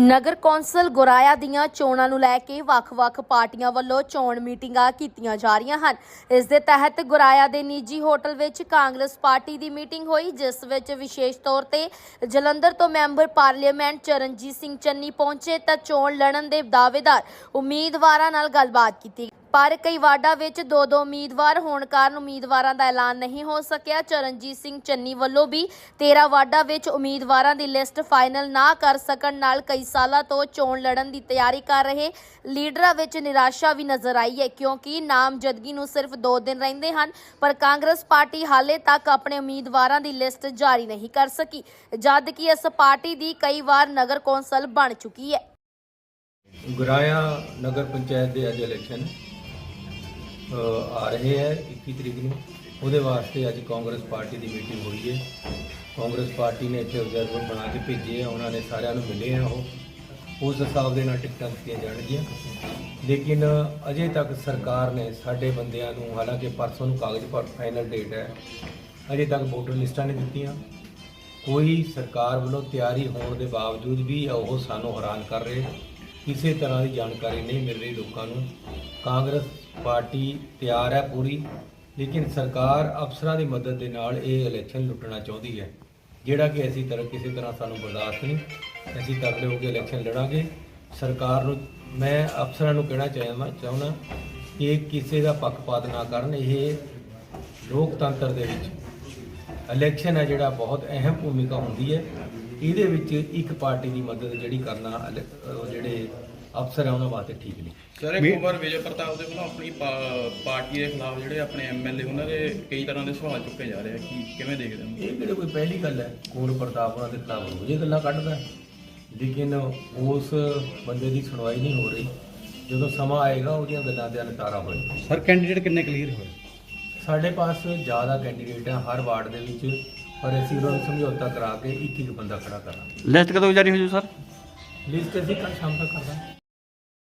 ਨਗਰ council ਗੁਰਾਇਆ ਦੀਆਂ ਚੋਣਾਂ ਨੂੰ ਲੈ ਕੇ ਵੱਖ-ਵੱਖ ਪਾਰਟੀਆਂ ਵੱਲੋਂ ਚੋਣ ਮੀਟਿੰਗਾਂ ਕੀਤੀਆਂ ਜਾ ਰਹੀਆਂ ਹਨ। ਇਸ ਦੇ ਤਹਿਤ ਗੁਰਾਇਆ ਦੇ ਨਿੱਜੀ ਹੋਟਲ ਵਿੱਚ ਕਾਂਗਰਸ ਪਾਰਟੀ ਦੀ ਮੀਟਿੰਗ ਹੋਈ, ਜਿਸ ਵਿੱਚ ਵਿਸ਼ੇਸ਼ ਤੌਰ ਤੇ ਜਲੰਧਰ ਤੋਂ ਮੈਂਬਰ ਪਾਰਲੀਮੈਂਟ ਚਰਨਜੀਤ ਸਿੰਘ ਚੰਨੀ ਪਹੁੰਚੇ ਤਾਂ ਚੋਣ ਲੜਨ ਦੇ ਦਾਅਵੇਦਾਰ ਉਮੀਦਵਾਰਾਂ ਨਾਲ ਗੱਲਬਾਤ ਕੀਤੀ ਪਰ ਕਈ ਵਾਰਡਾਂ ਵਿੱਚ ਦੋ ਦੋ ਉਮੀਦਵਾਰ ਹੋਣ ਕਾਰਨ ਉਮੀਦਵਾਰਾਂ ਦਾ ਐਲਾਨ ਨਹੀਂ ਹੋ ਸਕਿਆ। ਚਰਨਜੀਤ ਸਿੰਘ ਚੰਨੀ ਵੱਲੋਂ ਵੀ 13 ਵਾਰਡਾਂ ਵਿੱਚ ਉਮੀਦਵਾਰਾਂ ਦੀ ਲਿਸਟ ਫਾਈਨਲ ਨਾ ਕਰ ਸਕਣ ਨਾਲ ਕਈ ਸਾਲਾਂ ਤੋਂ ਚੋਣ ਲੜਨ ਦੀ ਤਿਆਰੀ ਕਰ ਰਹੇ ਲੀਡਰਾਂ ਵਿੱਚ ਨਿਰਾਸ਼ਾ ਵੀ ਨਜ਼ਰ ਆਈ ਹੈ, ਕਿਉਂਕਿ ਨਾਮਜ਼ਦਗੀ ਨੂੰ ਸਿਰਫ 2 ਦਿਨ ਰਹਿੰਦੇ ਹਨ, ਪਰ ਕਾਂਗਰਸ ਪਾਰਟੀ ਹਾਲੇ ਤੱਕ ਆਪਣੇ ਉਮੀਦਵਾਰਾਂ ਦੀ ਲਿਸਟ ਜਾਰੀ ਨਹੀਂ ਕਰ ਸਕੀ, ਜਦ ਕਿ ਇਸ ਪਾਰਟੀ ਦੀ ਕਈ ਵਾਰ ਨਗਰ ਕੌਂਸਲ ਬਣ ਚੁੱਕੀ ਹੈ। ਗੁਰਾਇਆ ਨਗਰ ਪੰਚਾਇਤ ਦੇ ਅੱਜ ਇਲੈਕਸ਼ਨ ਆ ਰਹੇ ਹੈ 21 ਤਰੀਕ ਨੂੰ। ਉਹਦੇ ਵਾਸਤੇ ਅੱਜ ਕਾਂਗਰਸ ਪਾਰਟੀ ਦੀ ਮੀਟਿੰਗ ਹੋਈ ਹੈ। ਕਾਂਗਰਸ ਪਾਰਟੀ ਨੇ ਇੱਥੇ ਅਬਜ਼ਰਵਰ ਬਣਾ ਕੇ ਭੇਜੇ ਆ ਉਹਨਾਂ ਨੇ ਸਾਰਿਆਂ ਨੂੰ ਮਿਲੇ ਆ ਉਹ। ਉਸ ਹਿਸਾਬ ਦੇ ਨਾਲ ਟਿਕਟਾਂ ਦਿੱਤੀਆਂ ਜਾਣਗੀਆਂ। ਲੇਕਿਨ ਅਜੇ ਤੱਕ ਸਰਕਾਰ ਨੇ ਸਾਡੇ ਬੰਦਿਆਂ ਨੂੰ, ਹਾਲਾਂਕਿ ਪਰਸੋਂ ਨੂੰ ਕਾਗਜ਼ ਪਰ ਫਾਈਨਲ ਡੇਟ ਹੈ, ਅਜੇ ਤੱਕ ਵੋਟਰ ਲਿਸਟਾਂ ਨਹੀਂ ਦਿੱਤੀਆਂ। ਕੋਈ ਸਰਕਾਰ ਵੱਲੋਂ ਤਿਆਰੀ ਹੋਣ ਦੇ ਬਾਵਜੂਦ ਵੀ ਉਹ ਸਾਨੂੰ ਹੈਰਾਨ ਕਰ ਰਹੇ ਕਿਸੇ ਤਰ੍ਹਾਂ ਦੀ ਜਾਣਕਾਰੀ ਨਹੀਂ ਮਿਲ ਰਹੀ ਲੋਕਾਂ ਨੂੰ। ਕਾਂਗਰਸ ਪਾਰਟੀ ਤਿਆਰ ਹੈ ਪੂਰੀ, ਲੇਕਿਨ ਸਰਕਾਰ ਅਫਸਰਾਂ ਦੀ ਮਦਦ ਦੇ ਨਾਲ ਇਹ ਇਲੈਕਸ਼ਨ ਲੁੱਟਣਾ ਚਾਹੁੰਦੀ ਹੈ, ਜਿਹੜਾ ਕਿ ਅਸੀਂ ਤਰ੍ਹਾਂ ਕਿਸੇ ਤਰ੍ਹਾਂ ਸਾਨੂੰ ਬਰਦਾਸ਼ਤ ਨਹੀਂ। ਅਸੀਂ ਤਗੜੇ ਹੋ ਕੇ ਇਲੈਕਸ਼ਨ ਲੜਾਂਗੇ। ਸਰਕਾਰ ਨੂੰ, ਮੈਂ ਅਫਸਰਾਂ ਨੂੰ ਕਹਿਣਾ ਚਾਹੁੰਦਾ ਚਾਹੁੰਦਾ ਕਿ ਕਿਸੇ ਦਾ ਪੱਖਪਾਤ ਨਾ ਕਰਨ, ਇਹ ਲੋਕਤੰਤਰ ਦੇ ਵਿੱਚ ਇਲੈਕਸ਼ਨ ਹੈ ਜਿਹੜਾ ਬਹੁਤ ਅਹਿਮ ਭੂਮਿਕਾ ਹੁੰਦੀ ਹੈ। ਇਹਦੇ ਵਿੱਚ ਇੱਕ ਪਾਰਟੀ ਦੀ ਮਦਦ ਜਿਹੜੀ ਕਰਨਾ ਉਹ ਜਿਹੜੇ ਅਫਸਰ ਹੈ ਉਹਨਾਂ ਵਾਸਤੇ ਠੀਕ ਨਹੀਂ। ਸਰ ਇੱਕ ਉਮਰ ਵਿਜੇ ਪ੍ਰਤਾਪ ਦੇ ਵੱਲੋਂ ਆਪਣੀ ਪਾ- ਪਾਰਟੀ ਦੇ ਖਿਲਾਫ ਜਿਹੜੇ ਆਪਣੇ ਐਮਐਲਏ ਉਹਨਾਂ ਦੇ ਕਈ ਤਰ੍ਹਾਂ ਦੇ ਸਵਾਲ ਚੁੱਕੇ ਜਾ ਰਹੇ ਆ ਕਿ ਕਿਵੇਂ ਦੇਖਦੇ ਹੋ? ਇਹ ਕਿਹੜੇ ਕੋਈ ਪਹਿਲੀ ਗੱਲ ਹੈ ਕੋਲ ਪ੍ਰਤਾਪ ਉਹਨਾਂ ਦੇ ਖਿਲਾਫ ਰੋਜ਼ੇ ਗੱਲਾਂ ਕੱਢਦਾ। ਹੈ। ਲੇਕਿਨ ਉਸ ਬੰਦੇ ਦੀ ਸੁਣਵਾਈ ਨਹੀਂ ਹੋ ਰਹੀ। ਜਦੋਂ ਸਮਾਂ ਆਏਗਾ ਉਹਦੀਆਂ ਗੱਲਾਂ ਦੇ ਨਿਤਾਰਾ ਹੋਏਗਾ ਸਰ ਕੈਂਡੀਡੇਟ ਕਿੰਨੇ ਕਲੀਅਰ ਹੋਏ? ਸਾਡੇ ਪਾਸ ਜ਼ਿਆਦਾ ਕੈਂਡੀਡੇਟ ਹੈ ਹਰ ਵਾਰਡ ਦੇ ਵਿੱਚ ਪਰ ਅਸੀਂ ਉਹਨਾਂ ਨੂੰ ਸਮਝੌਤਾ ਕਰਾ ਕੇ ਇੱਕ ਇੱਕ ਬੰਦਾ ਖੜਾ ਕਰਾਂਗੇ। ਲਿਸਟ ਕਦੋਂ ਜਾਰੀ ਹੋ ਜੂ ਸਰ? ਲਿਸਟ ਅਸੀਂ ਕੱਲ ਸ਼ਾਮ ਤੱਕ ਕਰ ਦਾਂਗੇ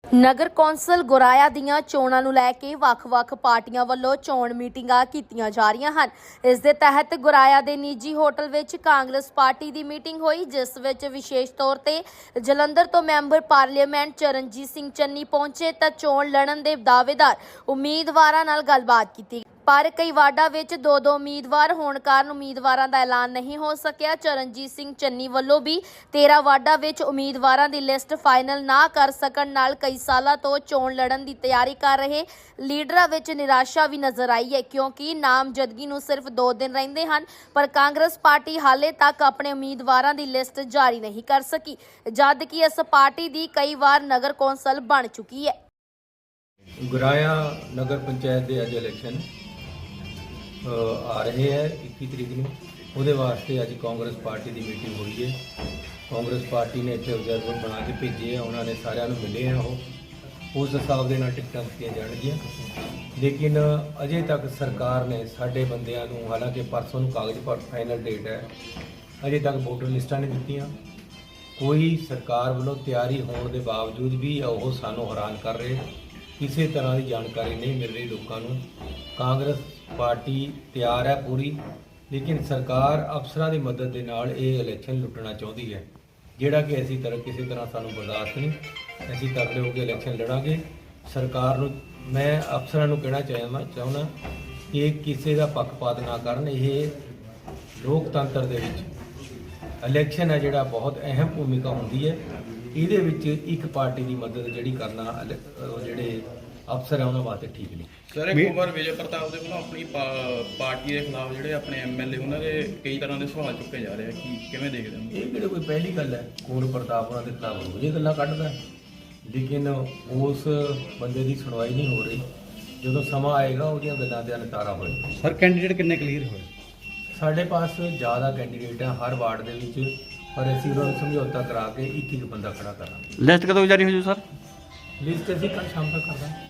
ਨਗਰ ਕੌਂਸਲ ਗੁਰਾਇਆ ਦੀਆਂ ਚੋਣਾਂ ਨੂੰ ਲੈ ਕੇ ਵੱਖ-ਵੱਖ ਪਾਰਟੀਆਂ ਵੱਲੋਂ ਚੋਣ ਮੀਟਿੰਗਾਂ ਕੀਤੀਆਂ ਜਾ ਰਹੀਆਂ ਹਨ। ਇਸ ਦੇ ਤਹਿਤ ਗੁਰਾਇਆ ਦੇ ਨਿੱਜੀ ਹੋਟਲ ਵਿੱਚ ਕਾਂਗਰਸ ਪਾਰਟੀ ਦੀ ਮੀਟਿੰਗ ਹੋਈ ਜਿਸ ਵਿੱਚ ਵਿਸ਼ੇਸ਼ ਤੌਰ ਤੇ ਜਲੰਧਰ ਤੋਂ ਮੈਂਬਰ ਪਾਰਲੀਮੈਂਟ ਚਰਨਜੀਤ ਸਿੰਘ ਚੰਨੀ ਪਹੁੰਚੇ ਤਾਂ ਚੋਣ ਲੜਨ ਦੇ ਦਾਅਵੇਦਾਰ ਉਮੀਦਵਾਰਾਂ ਨਾਲ ਗੱਲਬਾਤ ਕੀਤੀ ਪਰ ਕਈ ਵਾਰਡਾਂ ਵਿੱਚ ਦੋ ਦੋ ਉਮੀਦਵਾਰ ਹੋਣ ਕਾਰਨ ਉਮੀਦਵਾਰਾਂ ਦਾ ਐਲਾਨ ਨਹੀਂ ਹੋ ਸਕਿਆ। ਚਰਨਜੀਤ ਸਿੰਘ ਚੰਨੀ ਵੱਲੋਂ ਵੀ 13 ਵਾਰਡਾਂ ਵਿੱਚ ਉਮੀਦਵਾਰਾਂ ਦੀ ਲਿਸਟ ਫਾਈਨਲ ਨਾ ਕਰ ਸਕਣ ਨਾਲ ਕਈ ਸਾਲਾਂ ਤੋਂ ਚੋਣ ਲੜਨ ਦੀ ਤਿਆਰੀ ਕਰ ਰਹੇ ਲੀਡਰਾਂ ਵਿੱਚ ਨਿਰਾਸ਼ਾ ਵੀ ਨਜ਼ਰ ਆਈ ਹੈ, ਕਿਉਂਕਿ ਨਾਮਜ਼ਦਗੀ ਨੂੰ ਸਿਰਫ 2 ਦਿਨ ਰਹਿੰਦੇ ਹਨ, ਪਰ ਕਾਂਗਰਸ ਪਾਰਟੀ ਹਾਲੇ ਤੱਕ ਆਪਣੇ ਉਮੀਦਵਾਰਾਂ ਦੀ ਲਿਸਟ ਜਾਰੀ ਨਹੀਂ ਕਰ ਸਕੀ, ਜਦ ਕਿ ਇਸ ਪਾਰਟੀ ਦੀ ਕਈ ਵਾਰ ਨਗਰ ਕੌਂਸਲ ਬਣ ਚੁੱਕੀ ਹੈ। ਗੁਰਾਇਆ ਨਗਰ ਪੰਚਾਇਤ ਦੇ ਅੱਜ ਇਲੈਕਸ਼ਨ ਆ ਰਹੇ ਹੈ 21 ਤਰੀਕ ਨੂੰ। ਉਹਦੇ ਵਾਸਤੇ ਅੱਜ ਕਾਂਗਰਸ ਪਾਰਟੀ ਦੀ ਮੀਟਿੰਗ ਹੋਈ ਹੈ। ਕਾਂਗਰਸ ਪਾਰਟੀ ਨੇ ਇੱਥੇ ਅਬਜ਼ਰਵਰ ਬਣਾ ਕੇ ਭੇਜੇ ਆ। ਉਹਨਾਂ ਨੇ ਸਾਰਿਆਂ ਨੂੰ ਮਿਲੇ ਆ ਉਹ। ਉਸ ਹਿਸਾਬ ਦੇ ਨਾਲ ਟਿਕਟਾਂ ਦਿੱਤੀਆਂ ਜਾਣਗੀਆਂ। ਲੇਕਿਨ ਅਜੇ ਤੱਕ ਸਰਕਾਰ ਨੇ ਸਾਡੇ ਬੰਦਿਆਂ ਨੂੰ, ਹਾਲਾਂਕਿ ਪਰਸੋਂ ਨੂੰ ਕਾਗਜ਼ ਪਰ ਫਾਈਨਲ ਡੇਟ ਹੈ, ਅਜੇ ਤੱਕ ਵੋਟਰ ਲਿਸਟਾਂ ਨਹੀਂ ਦਿੱਤੀਆਂ। ਕੋਈ ਸਰਕਾਰ ਵੱਲੋਂ ਤਿਆਰੀ ਹੋਣ ਦੇ ਬਾਵਜੂਦ ਵੀ ਉਹ ਸਾਨੂੰ ਹੈਰਾਨ ਕਰ ਰਹੇ ਕਿਸੇ ਤਰ੍ਹਾਂ ਦੀ ਜਾਣਕਾਰੀ ਨਹੀਂ ਮਿਲ ਰਹੀ ਲੋਕਾਂ ਨੂੰ। ਕਾਂਗਰਸ ਪਾਰਟੀ ਤਿਆਰ ਹੈ ਪੂਰੀ, ਲੇਕਿਨ ਸਰਕਾਰ ਅਫਸਰਾਂ ਦੀ ਮਦਦ ਦੇ ਨਾਲ ਇਹ ਇਲੈਕਸ਼ਨ ਲੁੱਟਣਾ ਚਾਹੁੰਦੀ ਹੈ। ਜਿਹੜਾ ਕਿ ਅਸੀਂ ਤਰ੍ਹਾਂ ਕਿਸੇ ਤਰ੍ਹਾਂ ਸਾਨੂੰ ਬਰਦਾਸ਼ਤ ਨਹੀਂ, ਅਸੀਂ ਤਕੜੇ ਹੋ ਕੇ ਇਲੈਕਸ਼ਨ ਲੜਾਂਗੇ। ਸਰਕਾਰ ਨੂੰ, ਮੈਂ ਅਫਸਰਾਂ ਨੂੰ ਕਹਿਣਾ ਚਾਹੁੰਦਾ ਚਾਹੁੰਦਾ ਕਿ ਕਿਸੇ ਦਾ ਪੱਖਪਾਤ ਨਾ ਕਰਨ, ਇਹ ਲੋਕਤੰਤਰ ਦੇ ਵਿੱਚ। ਇਲੈਕਸ਼ਨ ਹੈ ਜਿਹੜਾ ਬਹੁਤ ਅਹਿਮ ਭੂਮਿਕਾ ਹੁੰਦੀ ਹੈ। ਇਹਦੇ ਵਿੱਚ ਇੱਕ ਪਾਰਟੀ ਦੀ ਮਦਦ ਜਿਹੜੀ ਕਰਨਾ ਉਹ ਜਿਹੜੇ ਅਫਸਰ ਹੈ ਉਹਨਾਂ ਵਾਸਤੇ ਠੀਕ ਨਹੀਂ। ਸਰ ਇੱਕ ਉਮਰ ਵਿਜੇ ਪ੍ਰਤਾਪ ਦੇ ਵੱਲੋਂ ਆਪਣੀ ਪਾ- ਪਾਰਟੀ ਦੇ ਖਿਲਾਫ ਜਿਹੜੇ ਆਪਣੇ ਐਮਐਲਏ ਉਹਨਾਂ ਦੇ ਕਈ ਤਰ੍ਹਾਂ ਦੇ ਸਵਾਲ ਚੁੱਕੇ ਜਾ ਰਹੇ ਆ ਕਿ ਕਿਵੇਂ ਦੇਖਦੇ ਹੋ? ਇਹ ਕਿਹੜੇ ਕੋਈ ਪਹਿਲੀ ਗੱਲ ਹੈ ਕੋਲ ਪ੍ਰਤਾਪ ਉਹਨਾਂ ਦੇ ਖਿਲਾਫ ਰੋਜ਼ੇ ਗੱਲਾਂ ਕੱਢਦਾ ਹੈ। ਲੇਕਿਨ ਉਸ ਬੰਦੇ ਦੀ ਸੁਣਵਾਈ ਨਹੀਂ ਹੋ ਰਹੀ। ਜਦੋਂ ਸਮਾਂ ਆਏਗਾ ਉਹਦੀਆਂ ਗੱਲਾਂ ਦੇ ਨਿਤਾਰਾ ਹੋਏਗਾ ਸਰ ਕੈਂਡੀਡੇਟ ਕਿੰਨੇ ਕਲੀਅਰ ਹੋਏ? ਸਾਡੇ ਪਾਸ ਜ਼ਿਆਦਾ ਕੈਂਡੀਡੇਟ ਹੈ ਹਰ ਵਾਰਡ ਦੇ ਵਿੱਚ। ਪਰ ਅਸੀਂ ਉਹਨਾਂ ਨੂੰ ਸਮਝੌਤਾ ਕਰਾ ਕੇ ਇੱਕ ਇੱਕ ਬੰਦਾ ਖੜਾ ਕਰਾਂਗੇ। ਲਿਸਟ ਕਦੋਂ ਜਾਰੀ ਹੋ ਜੂ ਸਰ? ਲਿਸਟ ਅਸੀਂ ਕੱਲ ਸ਼ਾਮ ਤੱਕ ਕਰ ਦਾਂਗੇ